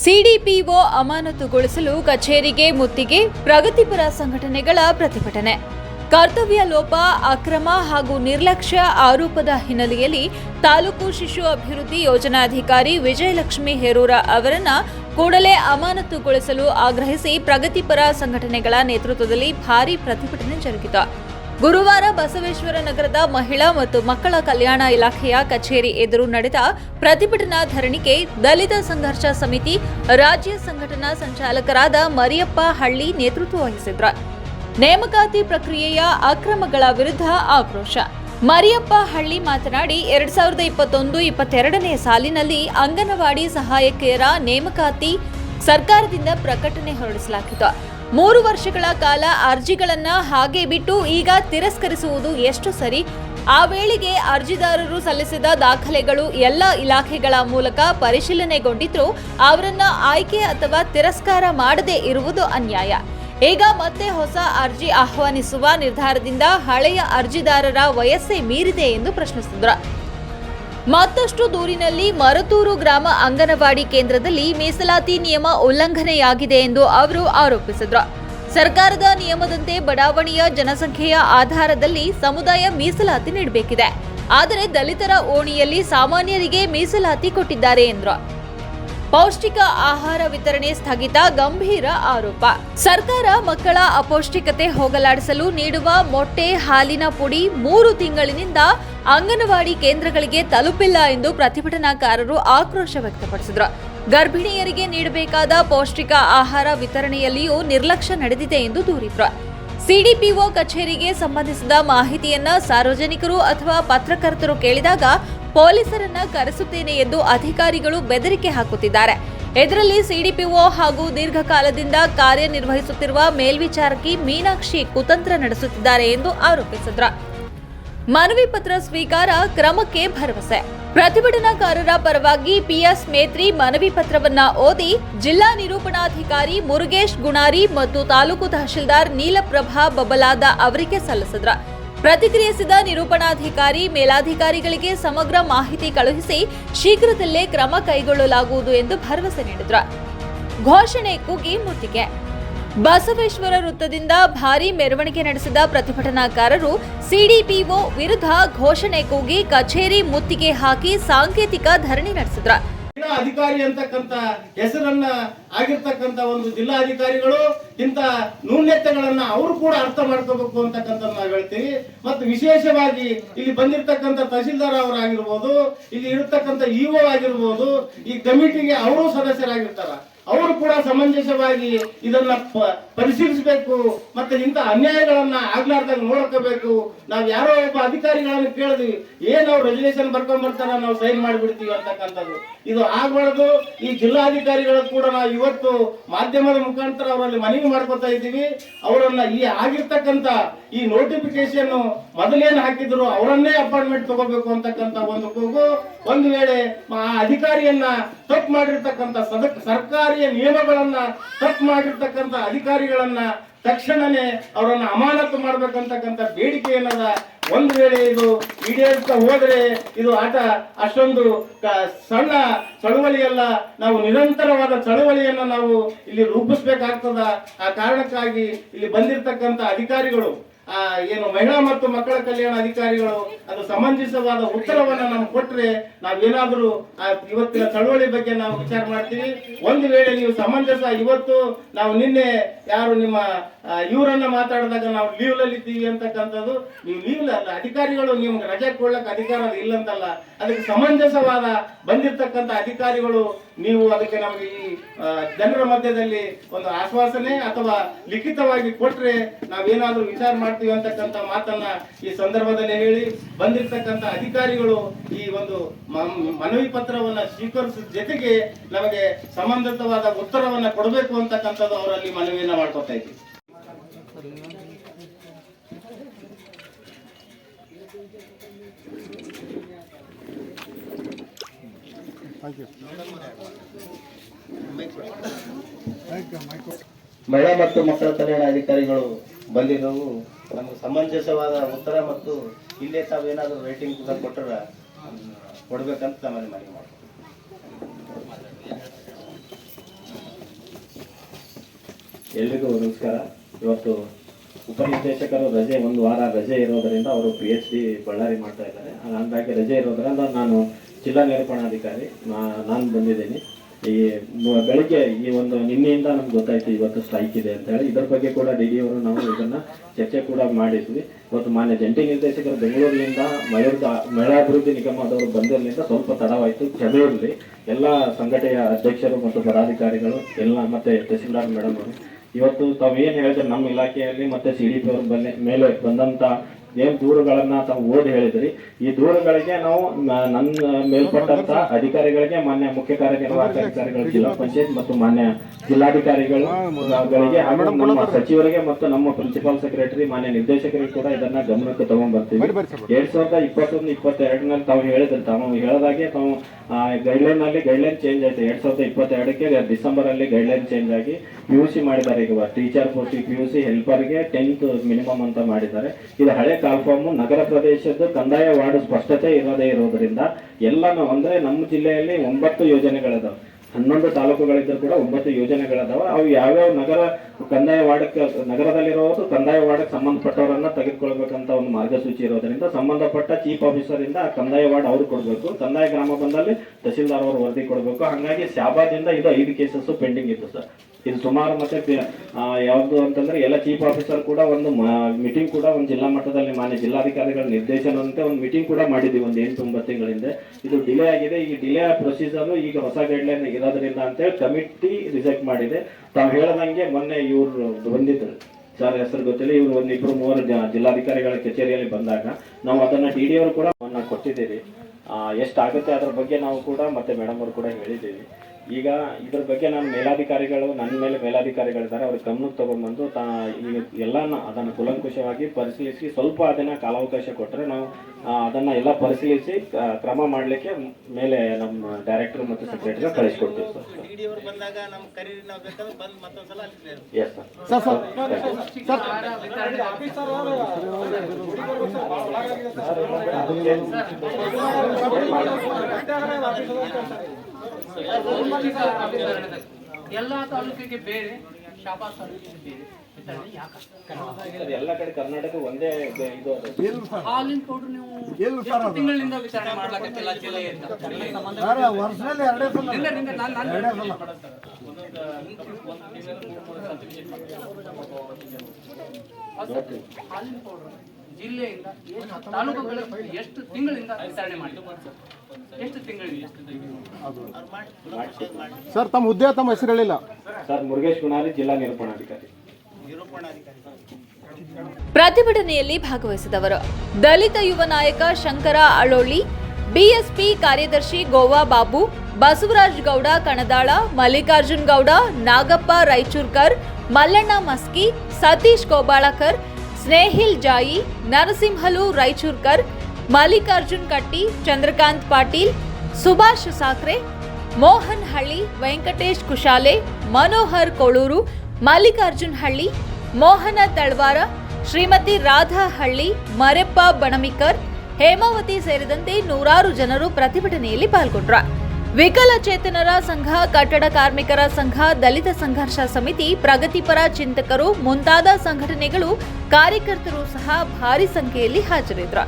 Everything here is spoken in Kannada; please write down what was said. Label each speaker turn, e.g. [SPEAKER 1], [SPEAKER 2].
[SPEAKER 1] ಸಿಡಿಪಿಒ ಅಮಾನತುಗೊಳಿಸಲು ಕಚೇರಿಗೆ ಮುತ್ತಿಗೆ ಪ್ರಗತಿಪರ ಸಂಘಟನೆಗಳ ಪ್ರತಿಭಟನೆ. ಕರ್ತವ್ಯ ಲೋಪ, ಅಕ್ರಮ ಹಾಗೂ ನಿರ್ಲಕ್ಷ್ಯ ಆರೋಪದ ಹಿನ್ನೆಲೆಯಲ್ಲಿ ತಾಲೂಕು ಶಿಶು ಅಭಿವೃದ್ಧಿ ಯೋಜನಾಧಿಕಾರಿ ವಿಜಯಲಕ್ಷ್ಮಿ ಹೇರೂರ ಅವರನ್ನ ಕೂಡಲೇ ಅಮಾನತುಗೊಳಿಸಲು ಆಗ್ರಹಿಸಿ ಪ್ರಗತಿಪರ ಸಂಘಟನೆಗಳ ನೇತೃತ್ವದಲ್ಲಿ ಭಾರೀ ಪ್ರತಿಭಟನೆ ಜರುಗಿತು. ಗುರುವಾರ ಬಸವೇಶ್ವರ ನಗರದ ಮಹಿಳಾ ಮತ್ತು ಮಕ್ಕಳ ಕಲ್ಯಾಣ ಇಲಾಖೆಯ ಕಚೇರಿ ಎದುರು ನಡೆದ ಪ್ರತಿಭಟನಾ ಧರಣಿಗೆ ದಲಿತ ಸಂಘರ್ಷ ಸಮಿತಿ, ರಾಜ್ಯ ಸಂಘಟನಾ ಸಂಚಾಲಕರಾದ ಮರಿಯಪ್ಪ ಹಳ್ಳಿ ನೇತೃತ್ವ ವಹಿಸಿದ್ರು ನೇಮಕಾತಿ ಪ್ರಕ್ರಿಯೆಯ ಅಕ್ರಮಗಳ ವಿರುದ್ಧ ಆಕ್ರೋಶ. ಮರಿಯಪ್ಪ ಹಳ್ಳಿ ಮಾತನಾಡಿ, ಎರಡ್ ಸಾವಿರದ ಇಪ್ಪತ್ತೊಂದು ಇಪ್ಪತ್ತೆರಡನೇ ಸಾಲಿನಲ್ಲಿ ಅಂಗನವಾಡಿ ಸಹಾಯಕಿಯರ ನೇಮಕಾತಿ ಸರ್ಕಾರದಿಂದ ಪ್ರಕಟಣೆ ಹೊರಡಿಸಲಾಗಿತ್ತು. ಮೂರು ವರ್ಷಗಳ ಕಾಲ ಅರ್ಜಿಗಳನ್ನ ಹಾಗೆ ಬಿಟ್ಟು ಈಗ ತಿರಸ್ಕರಿಸುವುದು ಎಷ್ಟು ಸರಿ? ಆ ವೇಳೆಗೆ ಅರ್ಜಿದಾರರು ಸಲ್ಲಿಸಿದ ದಾಖಲೆಗಳು ಎಲ್ಲ ಇಲಾಖೆಗಳ ಮೂಲಕ ಪರಿಶೀಲನೆಗೊಂಡಿದ್ರು. ಅವರನ್ನ ಆಯ್ಕೆ ಅಥವಾ ತಿರಸ್ಕಾರ ಮಾಡದೇ ಇರುವುದು ಅನ್ಯಾಯ. ಈಗ ಮತ್ತೆ ಹೊಸ ಅರ್ಜಿ ಆಹ್ವಾನಿಸುವ ನಿರ್ಧಾರದಿಂದ ಹಳೆಯ ಅರ್ಜಿದಾರರ ವಯಸ್ಸೇ ಮೀರಿದೆ ಎಂದು ಪ್ರಶ್ನಿಸಿದ್ರು. ಮತ್ತಷ್ಟು ದೂರಿನಲ್ಲಿ ಮರತೂರು ಗ್ರಾಮ ಅಂಗನವಾಡಿ ಕೇಂದ್ರದಲ್ಲಿ ಮೀಸಲಾತಿ ನಿಯಮ ಉಲ್ಲಂಘನೆಯಾಗಿದೆ ಎಂದು ಅವರು ಆರೋಪಿಸಿದರು. ಸರ್ಕಾರದ ನಿಯಮದಂತೆ ಬಡಾವಣೆಯ ಜನಸಂಖ್ಯೆಯ ಆಧಾರದಲ್ಲಿ ಸಮುದಾಯ ಮೀಸಲಾತಿ ನೀಡಬೇಕಿದೆ. ಆದರೆ ದಲಿತರ ಓಣಿಯಲ್ಲಿ ಸಾಮಾನ್ಯರಿಗೆ ಮೀಸಲಾತಿ ಕೊಟ್ಟಿದ್ದಾರೆ ಎಂದರು. ಪೌಷ್ಟಿಕ ಆಹಾರ ವಿತರಣೆ ಸ್ಥಗಿತ ಗಂಭೀರ ಆರೋಪ. ಸರ್ಕಾರ ಮಕ್ಕಳ ಅಪೌಷ್ಟಿಕತೆ ಹೋಗಲಾಡಿಸಲು ನೀಡುವ ಮೊಟ್ಟೆ, ಹಾಲಿನ ಪುಡಿ ಮೂರು ತಿಂಗಳಿನಿಂದ ಅಂಗನವಾಡಿ ಕೇಂದ್ರಗಳಿಗೆ ತಲುಪಿಲ್ಲ ಎಂದು ಪ್ರತಿಭಟನಾಕಾರರು ಆಕ್ರೋಶ ವ್ಯಕ್ತಪಡಿಸಿದರು. ಗರ್ಭಿಣಿಯರಿಗೆ ನೀಡಬೇಕಾದ ಪೌಷ್ಟಿಕ ಆಹಾರ ವಿತರಣೆಯಲ್ಲಿಯೂ ನಿರ್ಲಕ್ಷ್ಯ ನಡೆದಿದೆ ಎಂದು ದೂರಿದರು. ಸಿಡಿಪಿಒ ಕಚೇರಿಗೆ ಸಂಬಂಧಿಸಿದ ಮಾಹಿತಿಯನ್ನ ಸಾರ್ವಜನಿಕರು ಅಥವಾ ಪತ್ರಕರ್ತರು ಕೇಳಿದಾಗ ಪೊಲೀಸರನ್ನ ಕರೆಸುತ್ತೇನೆ ಎಂದು ಅಧಿಕಾರಿಗಳು ಬೆದರಿಕೆ ಹಾಕುತ್ತಿದ್ದಾರೆ. ಇದರಲ್ಲಿ ಸಿಡಿಪಿಒ ಹಾಗೂ ದೀರ್ಘಕಾಲದಿಂದ ಕಾರ್ಯನಿರ್ವಹಿಸುತ್ತಿರುವ ಮೇಲ್ವಿಚಾರಕಿ ಮೀನಾಕ್ಷಿ ಕುತಂತ್ರ ನಡೆಸುತ್ತಿದ್ದಾರೆ ಎಂದು ಆರೋಪಿಸಿದ್ರು. ಮನವಿ ಪತ್ರ ಸ್ವೀಕಾರ ಕ್ರಮಕ್ಕೆ ಭರವಸೆ. ಪ್ರತಿಭಟನಾಕಾರರ ಪರವಾಗಿ ಪಿಎಸ್ ಮೇತ್ರಿ ಮನವಿ ಪತ್ರವನ್ನ ಓದಿ ಜಿಲ್ಲಾ ನಿರೂಪಣಾಧಿಕಾರಿ ಮುರುಗೇಶ್ ಗುಣಾರಿ ಮತ್ತು ತಾಲೂಕು ತಹಶೀಲ್ದಾರ್ ನೀಲಪ್ರಭಾ ಬಬಲಾದ ಅವರಿಗೆ ಸಲ್ಲಿಸಿದ್ರ. ಪ್ರತಿಕ್ರಿಯಿಸಿದ ನಿರೂಪಣಾಧಿಕಾರಿ, ಮೇಲಾಧಿಕಾರಿಗಳಿಗೆ ಸಮಗ್ರ ಮಾಹಿತಿ ಕಳುಹಿಸಿ ಶೀಘ್ರದಲ್ಲೇ ಕ್ರಮ ಕೈಗೊಳ್ಳಲಾಗುವುದು ಎಂದು ಭರವಸೆ ನೀಡಿದರು. ಘೋಷಣೆ ಕೂಗಿ ಮುತ್ತಿಗೆ. ಬಸವೇಶ್ವರ ವೃತ್ತದಿಂದ ಭಾರಿ ಮೆರವಣಿಗೆ ನಡೆಸಿದ ಪ್ರತಿಭಟನಾಕಾರರು ಸಿಡಿಪಿಒ ವಿರುದ್ಧ ಘೋಷಣೆ ಕೂಗಿ ಕಚೇರಿ ಮುತ್ತಿಗೆ ಹಾಕಿ ಸಾಂಕೇತಿಕ ಧರಣಿ ನಡೆಸಿದ್ರ.
[SPEAKER 2] ಅಧಿಕಾರಿ ಅಂತಕ್ಕಂತ ಹೆಸರನ್ನ ಆಗಿರ್ತಕ್ಕಂತ ಒಂದು ಜಿಲ್ಲಾಧಿಕಾರಿಗಳು ಇಂತ ನ್ಯೂನ್ಯತೆಗಳನ್ನ ಅವರು ಕೂಡ ಅರ್ಥ ಮಾಡ್ಕೋಬೇಕು ಅಂತಕ್ಕಂತ ನಾವು ಹೇಳ್ತೀವಿ. ಮತ್ತು ವಿಶೇಷವಾಗಿ ಇಲ್ಲಿ ಬಂದಿರತಕ್ಕಂತ ತಹಸೀಲ್ದಾರ್ ಅವರಾಗಿರ್ಬೋದು ಇಲ್ಲಿ ಇರತಕ್ಕಂತ ಇಒ ಆಗಿರ್ಬೋದು, ಈ ಕಮಿಟಿಗೆ ಅವರು ಸದಸ್ಯರಾಗಿರ್ತಾರ. ಅವರು ಕೂಡ ಸಮಂಜಸವಾಗಿ ಇದನ್ನ ಪರಿಶೀಲಿಸಬೇಕು ಮತ್ತೆ ಇಂಥ ಅನ್ಯಾಯಗಳನ್ನ ಆಗ್ಲಾರ್ದಾಗ ನೋಡ್ಕೋಬೇಕು. ನಾವ್ ಯಾರೋ ಒಬ್ಬ ಅಧಿಕಾರಿಗಳನ್ನ ಕೇಳಿದ್ವಿ, ಏನ್ ರೆಜುಲೇಷನ್ ಬರ್ಕೊಂಡ್ ಬರ್ತಾರ, ನಾವು ಸೈನ್ ಮಾಡಿಬಿಡ್ತೀವಿ ಅಂತಕ್ಕಂಥದ್ದು. ಇದು ಆಗ್ಬಾರ್ದು. ಈ ಜಿಲ್ಲಾಧಿಕಾರಿಗಳು ಕೂಡ ನಾವು ಇವತ್ತು ಮಾಧ್ಯಮದ ಮುಖಾಂತರ ಅವರಲ್ಲಿ ಮನವಿ ಮಾಡ್ಕೊತಾ ಇದ್ದೀವಿ. ಅವರನ್ನ ಈ ಆಗಿರ್ತಕ್ಕಂತ ಈ ನೋಟಿಫಿಕೇಶನ್ ಮೊದಲೇನು ಹಾಕಿದ್ರು ಅವರನ್ನೇ ಅಪಾಯಿಂಟ್ಮೆಂಟ್ ತಗೋಬೇಕು ಅಂತಕ್ಕಂಥ ಒಂದು ಕೂಗು. ಒಂದು ವೇಳೆ ಆ ಅಧಿಕಾರಿಯನ್ನ ತಪ್ಪು ಮಾಡಿರ್ತಕ್ಕಂಥ ಸದ ಸರ್ಕಾರಿಯ ನಿಯಮಗಳನ್ನ ತಪ್ಪು ಮಾಡಿರ್ತಕ್ಕಂಥ ಅಧಿಕಾರಿಗಳನ್ನ ತಕ್ಷಣನೇ ಅವರನ್ನು ಅಮಾನತು ಮಾಡ್ಬೇಕಂತಕ್ಕಂಥ ಬೇಡಿಕೆ ಏನದ? ಒಂದು ವೇಳೆ ಇದು ಈಡೇರ್ತಾ ಹೋದರೆ ಇದು ಆಟ ಅಷ್ಟೊಂದು ಸಣ್ಣ ಚಳುವಳಿಯಲ್ಲ, ನಾವು ನಿರಂತರವಾದ ಚಳುವಳಿಯನ್ನು ನಾವು ಇಲ್ಲಿ ರೂಪಿಸ್ಬೇಕಾಗ್ತದ? ಆ ಕಾರಣಕ್ಕಾಗಿ ಇಲ್ಲಿ ಬಂದಿರತಕ್ಕಂತ ಅಧಿಕಾರಿಗಳು ಏನು ಮಹಿಳಾ ಮತ್ತು ಮಕ್ಕಳ ಕಲ್ಯಾಣ ಅಧಿಕಾರಿಗಳು ಅದು ಸಮಂಜಸವಾದ ಉತ್ತರವನ್ನ ನಮ್ಗೆ ಕೊಟ್ರೆ ನಾವೇನಾದ್ರೂ ಇವತ್ತಿನ ಚಳವಳಿ ಬಗ್ಗೆ ನಾವು ವಿಚಾರ ಮಾಡ್ತೀವಿ. ಒಂದು ವೇಳೆ ನೀವು ಸಮಂಜಸ, ಇವತ್ತು ನಾವು ನಿನ್ನೆ ಯಾರು ನಿಮ್ಮ ಇವರನ್ನ ಮಾತಾಡಿದಾಗ ನಾವು ಲೀವ್ ಅಲ್ಲಿ ಇದ್ದೀವಿ ಅಂತಕ್ಕಂಥದ್ದು, ನೀವು ಲೀವ್ ಅಧಿಕಾರಿಗಳು ನಿಮ್ಗೆ ರಜೆ ಕೊಡ್ಲಕ್ಕೆ ಅಧಿಕಾರ ಇಲ್ಲ ಇಲ್ಲಂತಲ್ಲ ಅದಕ್ಕೆ ಸಮಂಜಸವಾದ ಬಂದಿರತಕ್ಕಂತ ಅಧಿಕಾರಿಗಳು ನೀವು ಅದಕ್ಕೆ ನಮಗೆ ಈ ಜನರ ಮಧ್ಯದಲ್ಲಿ ಒಂದು ಆಶ್ವಾಸನೆ ಅಥವಾ ಲಿಖಿತವಾಗಿ ಕೊಟ್ರೆ ನಾವೇನಾದ್ರೂ ವಿಚಾರ ಮಾಡ್ತೀವಿ ಅಂತಕ್ಕಂಥ ಮಾತನ್ನ ಈ ಸಂದರ್ಭದಲ್ಲಿ ಹೇಳಿ ಬಂದಿರತಕ್ಕಂತ ಅಧಿಕಾರಿಗಳು ಈ ಒಂದು ಮನವಿ ಪತ್ರವನ್ನ ಸ್ವೀಕರಿಸಿದ ಜೊತೆಗೆ ನಮಗೆ ಸಂಬಂಧಿತವಾದ ಉತ್ತರವನ್ನ ಕೊಡಬೇಕು ಅಂತಕ್ಕಂಥದ್ದು ಅವರಲ್ಲಿ ಮನವಿಯನ್ನ ಮಾಡ್ಕೊತಾ ಇದ್ವಿ ಮಹಿಳಾ ಮತ್ತು ಮಕ್ಕಳ ಕಲ್ಯಾಣ ಅಧಿಕಾರಿಗಳು ಬಂದಿರೋವು. ನಮಗೆ ಸಮಂಜಸವಾದ ಉತ್ತರ ಮತ್ತು ಇಲ್ಲೇ ತಾವು ಏನಾದರೂ ರೇಟಿಂಗ್ ಕೂಡ ಕೊಟ್ಟರೆ ಕೊಡಬೇಕಂತ ನಮ್ಮಲ್ಲಿ ಮನವಿ ಮಾಡ್ತೀವಿ
[SPEAKER 3] ಎಲ್ರಿಗೂ ನಮಸ್ಕಾರ. ಇವತ್ತು ಉಪನಿರ್ದೇಶಕರು ರಜೆ, ಒಂದು ವಾರ ರಜೆ ಇರೋದರಿಂದ ಅವರು ಪಿ ಎಚ್ ಡಿ ಬಳ್ಳಾರಿ ಮಾಡ್ತಾ ಇದ್ದಾರೆ. ಹಂಗಾಗಿ ರಜೆ ಇರೋದರಿಂದ ನಾನು ಜಿಲ್ಲಾ ನಿರೂಪಣಾಧಿಕಾರಿ ನಾನು ಬಂದಿದ್ದೀನಿ. ಈ ಬೆಳಗ್ಗೆ ಈ ಒಂದು ನಿನ್ನೆಯಿಂದ ನಮ್ಗೆ ಗೊತ್ತಾಯ್ತು ಇವತ್ತು ಸ್ಟ್ರೈಕ್ ಇದೆ ಅಂತ ಹೇಳಿ. ಇದ್ರ ಬಗ್ಗೆ ಕೂಡ ಡಿ ಡಿ ಅವರು ನಾವು ಇದನ್ನ ಚರ್ಚೆ ಕೂಡ ಮಾಡಿದ್ವಿ. ಇವತ್ತು ಮಾನ್ಯ ಜಂಟಿ ನಿರ್ದೇಶಕರು ಬೆಂಗಳೂರಿನಿಂದ ಮಹಿಳಾ ಮಹಿಳಾಭಿವೃದ್ಧಿ ನಿಗಮದವರು ಬಂದಿರಲಿಂದ ಸ್ವಲ್ಪ ತಡವಾಯಿತು. ಇರಲಿ ಎಲ್ಲ ಸಂಘಟನೆಯ ಅಧ್ಯಕ್ಷರು ಮತ್ತು ಪದಾಧಿಕಾರಿಗಳು ಎಲ್ಲ ಮತ್ತೆ ತಹಸೀಲ್ದಾರ್ ಮೇಡಮ್ ಅವರು. ಇವತ್ತು ತಾವೇನು ಹೇಳಿದ್ರೆ ನಮ್ಮ ಇಲಾಖೆಯಲ್ಲಿ ಮತ್ತೆ ಸಿ ಡಿ ಪಿ ಅವ್ರ ಬಂದ ಮೇಲೆ ಬಂದಂತ ಏನ್ ದೂರುಗಳನ್ನ ತಾವು ಓದಿ ಹೇಳಿದ್ರಿ ಈ ದೂರುಗಳಿಗೆ ನಾವು ನನ್ನ ಮೇಲ್ಪಟ್ಟಂತ ಅಧಿಕಾರಿಗಳಿಗೆ ಮಾನ್ಯ ಮುಖ್ಯ ಕಾರ್ಯನಿರ್ವಾಹಕ ಅಧಿಕಾರಿಗಳು ಜಿಲ್ಲಾ ಪಂಚಾಯತ್ ಮತ್ತು ಮಾನ್ಯ ಜಿಲ್ಲಾಧಿಕಾರಿಗಳು ಗಳಿಗೆ ಹಾಗೂ ನಮ್ಮ ಸಚಿವರಿಗೆ ಮತ್ತು ನಮ್ಮ ಪ್ರಿನ್ಸಿಪಾಲ್ ಸೆಕ್ರೆಟರಿ ಮಾನ್ಯ ನಿರ್ದೇಶಕರಿಗೆ ಕೂಡ ಇದನ್ನ ಗಮನಕ್ಕೆ ತಗೊಂಡ್ಬರ್ತೀವಿ ಎರಡ್ ಸಾವಿರದ ಇಪ್ಪತ್ತೊಂದು ಇಪ್ಪತ್ತೆರಡನಲ್ಲಿ ತಾವು ಹೇಳಿದ್ರೆ ತಾವು ಹೇಳದಾಗೆ ತಾವು ಗೈಡ್ಲೈನ್ ಅಲ್ಲಿ ಗೈಡ್ಲೈನ್ ಚೇಂಜ್ ಆಯ್ತು. ಎರಡ್ ಸಾವಿರದ ಇಪ್ಪತ್ತೆರಡಕ್ಕೆ ಡಿಸೆಂಬರ್ ಅಲ್ಲಿ ಗೈಡ್ಲೈನ್ ಚೇಂಜ್ ಆಗಿ ಪಿ ಯು ಸಿ ಮಾಡಿದ್ದಾರೆ ಈಗ. Teacher post P U C ಹೆಲ್ಪರ್ಗೆ tenth minimum ಅಂತ ಮಾಡಿದ್ದಾರೆ. ಇದು ಹಳೆ ಕಾಲ್ಫಾರ್ಮ್ ನಗರ ಪ್ರದೇಶದ್ದು ಕಂದಾಯ ವಾರ್ಡ್ ಸ್ಪಷ್ಟತೆ ಇರೋದೇ ಇರೋದ್ರಿಂದ ಎಲ್ಲಾನು ಅಂದರೆ ನಮ್ಮ ಜಿಲ್ಲೆಯಲ್ಲಿ ಒಂಬತ್ತು ಯೋಜನೆಗಳಿದಾವೆ. ಹನ್ನೊಂದು ತಾಲೂಕುಗಳಿದ್ದರೂ ಕೂಡ ಒಂಬತ್ತು ಯೋಜನೆಗಳದಾವ. ಅವು ಯಾವ್ಯಾವ ನಗರ, ಕಂದಾಯ ವಾರ್ಡಕ್ಕೆ ನಗರದಲ್ಲಿರೋದು ಕಂದಾಯ ವಾರ್ಡಕ್ಕೆ ಸಂಬಂಧಪಟ್ಟವರನ್ನ ತೆಗೆದುಕೊಳ್ಬೇಕಂತ ಒಂದು ಮಾರ್ಗಸೂಚಿ ಇರೋದ್ರಿಂದ, ಸಂಬಂಧಪಟ್ಟ ಚೀಫ್ ಆಫೀಸರ್ ಇಂದ ಆ ಕಂದಾಯ ವಾರ್ಡ್ ಅವ್ರು ಕೊಡಬೇಕು. ಕಂದಾಯ ಗ್ರಾಮ ಬಂದಲ್ಲಿ ತಹಸೀಲ್ದಾರ್ ಅವರು ವರದಿ ಕೊಡಬೇಕು. ಹಾಗಾಗಿ ಶಾಬಾದಿಂದ ಇದು ಐದು ಕೇಸಸ್ ಪೆಂಡಿಂಗ್ ಇತ್ತು ಸರ್. ಇದು ಸುಮಾರು ಮತ್ತೆ ಯಾವ್ದು ಅಂತಂದ್ರೆ ಎಲ್ಲ ಚೀಫ್ ಆಫೀಸರ್ ಕೂಡ ಒಂದು ಮೀಟಿಂಗ್ ಕೂಡ ಒಂದು ಜಿಲ್ಲಾ ಮಟ್ಟದಲ್ಲಿ ಮಾನ್ಯ ಜಿಲ್ಲಾಧಿಕಾರಿಗಳ ನಿರ್ದೇಶನದಂತೆ ಒಂದು ಮೀಟಿಂಗ್ ಕೂಡ ಮಾಡಿದ್ವಿ ಒಂದು ಎಂಟು ಒಂಬತ್ತು ತಿಂಗಳಿಂದ. ಇದು ಡಿಲೇ ಆಗಿದೆ. ಈ ಡಿಲೇ ಪ್ರೊಸೀಜರ್ ಈಗ ಹೊಸ ಗೈಡ್ಲೈನ್ ಇರೋದ್ರಿಂದ ಅಂತೇಳಿ ಕಮಿಟಿ ರಿಜೆಕ್ಟ್ ಮಾಡಿದೆ. ತಾವು ಹೇಳ್ದಂಗೆ ಮೊನ್ನೆ ಇವ್ರು ಬಂದಿದ್ರು ಸರ್, ಹೆಸರು ಗೊತ್ತಿಲ್ಲ. ಇವರು ಒಂದಿಬ್ಬರು ಮೂವರು ಜಿಲ್ಲಾಧಿಕಾರಿಗಳ ಕಚೇರಿಯಲ್ಲಿ ಬಂದಾಗ ನಾವು ಅದನ್ನ ಡಿ ಡಿ ಅವರು ಕೂಡ ಕೊಟ್ಟಿದ್ದೀವಿ ಎಷ್ಟಾಗುತ್ತೆ ಅದ್ರ ಬಗ್ಗೆ ನಾವು ಕೂಡ ಮತ್ತೆ ಮೇಡಮ್ ಅವರು ಕೂಡ ಹೇಳಿದ್ದೀವಿ. ಈಗ ಇದ್ರ ಬಗ್ಗೆ ನಾನು ಮೇಲಾಧಿಕಾರಿಗಳು ನನ್ನ ಮೇಲೆ ಮೇಲಾಧಿಕಾರಿಗಳಿದ್ದಾರೆ ಅವ್ರಿಗೆ ಗಮನಕ್ಕೆ ತಗೊಂಡ್ಬಂದು ತಾ ಈಗ ಎಲ್ಲನ ಅದನ್ನು ಕುಲಂಕುಷವಾಗಿ ಪರಿಶೀಲಿಸಿ ಸ್ವಲ್ಪ ಅದನ್ನ ಕಾಲಾವಕಾಶ ಕೊಟ್ಟರೆ ನಾವು ಅದನ್ನ ಎಲ್ಲ ಪರಿಶೀಲಿಸಿ ಕ್ರಮ ಮಾಡಲಿಕ್ಕೆ ಮೇಲೆ ನಮ್ಮ ಡೈರೆಕ್ಟರ್ ಮತ್ತು ಸೆಕ್ರೆಟರಿ ಕಳಿಸ್ಕೊಡ್ತೀವಿ ಸರ್. ಎಸ್ ಸರ್
[SPEAKER 4] ಎಲ್ಲ ತಾಲೂಕಿಗೆ ಬೇರೆ ಶಾಬಾಸ್ ತಾಲೂಕಿಗೆ ಬೇರೆ
[SPEAKER 3] ಎಲ್ಲ ಕಡೆ ಕರ್ನಾಟಕ ಒಂದೇ ಇದು.
[SPEAKER 4] ಹಾಲಿನ ಪೌಡರ್ ನೀವು ತಿಂಗಳಿಂದ ವಿತರಣೆ ಮಾಡ್ಲಾಕತ್ತಿಲ್ಲ ಜಿಲ್ಲೆಯಿಂದ
[SPEAKER 5] ವರ್ಷದಲ್ಲಿ ಎರಡೇ ಸಲ
[SPEAKER 4] ನಾನ್- ನಾನ್-
[SPEAKER 5] ಎರಡೇ ಸಲ
[SPEAKER 4] ಹಾಲಿನ ಪೌಡರ್ ಜಿಲ್ಲೆಯಿಂದ ಎಷ್ಟು ತಾಲೂಕುಗಳಿಗೆ ಎಷ್ಟು ತಿಂಗಳಿಂದ ವಿತರಣೆ ಮಾಡಿ ಎಷ್ಟು ತಿಂಗಳಿಂದ
[SPEAKER 5] ಸರ್ ತಮ್ಮ ಹುದ್ದೆ ತಮ್ಮ ಹೆಸರು ಹೇಳಿಲ್ಲ.
[SPEAKER 3] ಸರ್ ಮುರುಗೇಶ್ ಗುಣಾರಿ ಜಿಲ್ಲಾ
[SPEAKER 6] ನಿರೂಪಣಾಧಿಕಾರಿ.
[SPEAKER 1] ಪ್ರತಿಭಟನೆಯಲ್ಲಿ ಭಾಗವಹಿಸಿದವರು ದಲಿತ ಯುವ ನಾಯಕ ಶಂಕರ ಅಳೋಳಿ ಬಿಎಸ್ಪಿ ಕಾರ್ಯದರ್ಶಿ ಗೋವಾ ಬಾಬು ಬಸವರಾಜ್ ಗೌಡ ಕಣದಾಳ ಮಲ್ಲಿಕಾರ್ಜುನ್ ಗೌಡ ನಾಗಪ್ಪ ರಾಯಚೂರ್ಕರ್ ಮಲ್ಲಣ್ಣ ಮಸ್ಕಿ ಸತೀಶ್ ಕೋಬಾಳಕರ್ ಸ್ನೇಹಿಲ್ ಜಾಯಿ, ನರಸಿಂಹಲು ರಾಯಚೂರ್ಕರ್, ಮಲ್ಲಿಕಾರ್ಜುನ್ ಕಟ್ಟಿ, ಚಂದ್ರಕಾಂತ್ ಪಾಟೀಲ್, ಸುಭಾಷ್ ಸಾಕ್ರೆ, ಮೋಹನ್ ಹಳ್ಳಿ, ವೆಂಕಟೇಶ್ ಕುಶಾಲೆ, ಮನೋಹರ್ ಕೋಳೂರು, ಮಲ್ಲಿಕಾರ್ಜುನ್ ಹಳ್ಳಿ, ಮೋಹನ ತಳ್ವಾರ, ಶ್ರೀಮತಿ ರಾಧಾ ಹಳ್ಳಿ, ಮರೆಪ್ಪ ಬಣಮಿಕರ್, ಹೇಮಾವತಿ ಸೇರಿದಂತೆ ನೂರಾರು ಜನರು ಪ್ರತಿಭಟನೆಯಲ್ಲಿ ಪಾಲ್ಗೊಂಡ್ರ. ವಿಕಲಚೇತನರ ಸಂಘ, ಕಟ್ಟಡ ಕಾರ್ಮಿಕರ ಸಂಘ, ದಲಿತ ಸಂಘರ್ಷ ಸಮಿತಿ, ಪ್ರಗತಿಪರ ಚಿಂತಕರು ಮುಂತಾದ ಸಂಘಟನೆಗಳು ಕಾರ್ಯಕರ್ತರು ಸಹ ಭಾರಿ ಸಂಖ್ಯೆಯಲ್ಲಿ ಹಾಜರಿದ್ದರು.